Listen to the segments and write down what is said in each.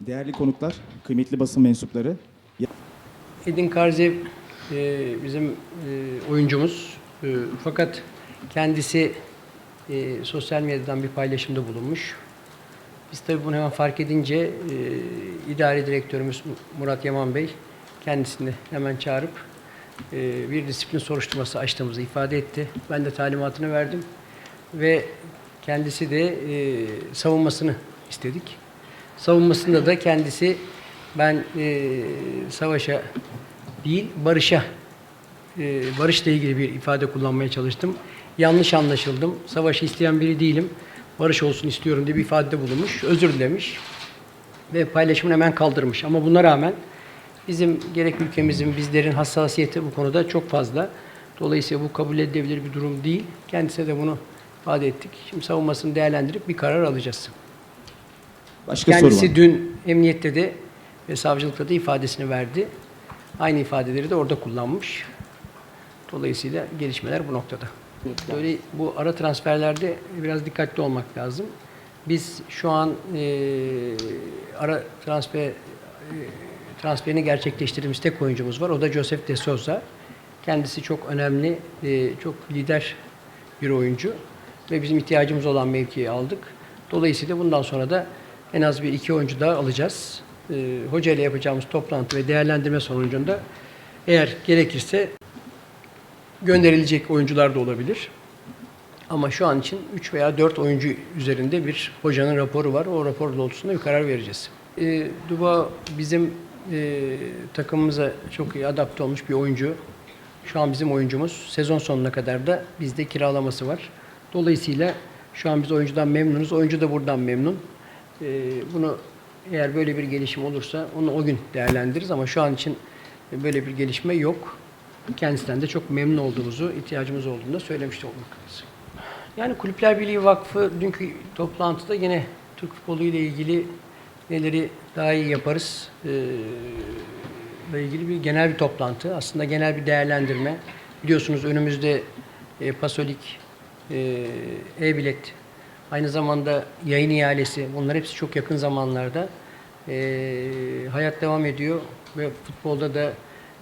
Değerli konuklar, kıymetli basın mensupları, Edin Karzev bizim e, oyuncumuz. E, fakat kendisi e, sosyal medyadan bir paylaşımda bulunmuş. Biz tabii bunu hemen fark edince idari direktörümüz Murat Yaman Bey kendisini hemen çağırıp bir disiplin soruşturması açtığımızı ifade etti. Ben de talimatını verdim ve kendisi de savunmasını istedik. Savunmasında da kendisi ben e, savaşa değil barışa e, barışla ilgili bir ifade kullanmaya çalıştım. Yanlış anlaşıldım. Savaşı isteyen biri değilim. Barış olsun istiyorum diye bir ifadede bulunmuş. Özür dilemiş. Ve paylaşımını hemen kaldırmış. Ama buna rağmen bizim gerek ülkemizin, bizlerin hassasiyeti bu konuda çok fazla. Dolayısıyla bu kabul edilebilir bir durum değil. Kendisine de bunu ifade ettik. Şimdi savunmasını değerlendirip bir karar alacağız. Başka soru var. Kendisi dün emniyette de ve savcılıkta da ifadesini verdi. Aynı ifadeleri de orada kullanmış. Dolayısıyla gelişmeler bu noktada. Böyle bu ara transferlerde biraz dikkatli olmak lazım. Biz şu an e, ara transfer e, transferini gerçekleştirdiğimiz tek oyuncumuz var. O da Joseph de Souza. Kendisi çok önemli, e, çok lider bir oyuncu ve bizim ihtiyacımız olan mevkiyi aldık. Dolayısıyla bundan sonra da en az bir iki oyuncu daha alacağız. E, hoca ile yapacağımız toplantı ve değerlendirme sonucunda eğer gerekirse gönderilecek oyuncular da olabilir. Ama şu an için 3 veya 4 oyuncu üzerinde bir hocanın raporu var. O rapor doğrultusunda bir karar vereceğiz. E, Duba bizim e, takımımıza çok iyi adapte olmuş bir oyuncu. Şu an bizim oyuncumuz. Sezon sonuna kadar da bizde kiralaması var. Dolayısıyla şu an biz oyuncudan memnunuz. Oyuncu da buradan memnun. E, bunu eğer böyle bir gelişim olursa onu o gün değerlendiririz ama şu an için böyle bir gelişme yok. Kendisinden de çok memnun olduğumuzu, ihtiyacımız olduğunu da söylemişti olmaktayız. Yani Kulüpler Birliği Vakfı dünkü toplantıda yine Türk futbolu ile ilgili neleri daha iyi yaparız e, ile ilgili bir genel bir toplantı. Aslında genel bir değerlendirme. Biliyorsunuz önümüzde e, Pasolik, e, e-bilet, aynı zamanda yayın ihalesi bunlar hepsi çok yakın zamanlarda e, hayat devam ediyor ve futbolda da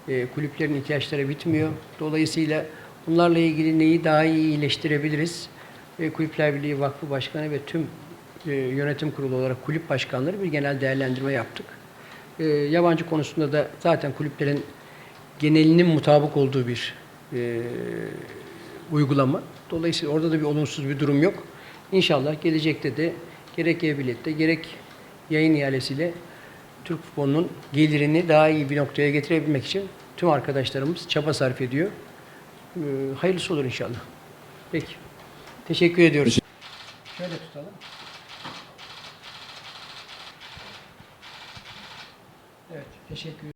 e, kulüplerin ihtiyaçları bitmiyor. Dolayısıyla bunlarla ilgili neyi daha iyi iyileştirebiliriz? Ve Kulüpler Birliği Vakfı Başkanı ve tüm e, yönetim kurulu olarak kulüp başkanları bir genel değerlendirme yaptık. E, yabancı konusunda da zaten kulüplerin genelinin mutabık olduğu bir e, uygulama. Dolayısıyla orada da bir olumsuz bir durum yok. İnşallah gelecekte de gerek e-bilette gerek yayın ihalesiyle Türk futbolunun gelirini daha iyi bir noktaya getirebilmek için tüm arkadaşlarımız çaba sarf ediyor. Ee, hayırlısı olur inşallah. Peki. Teşekkür ediyoruz. Şöyle tutalım. Evet, teşekkür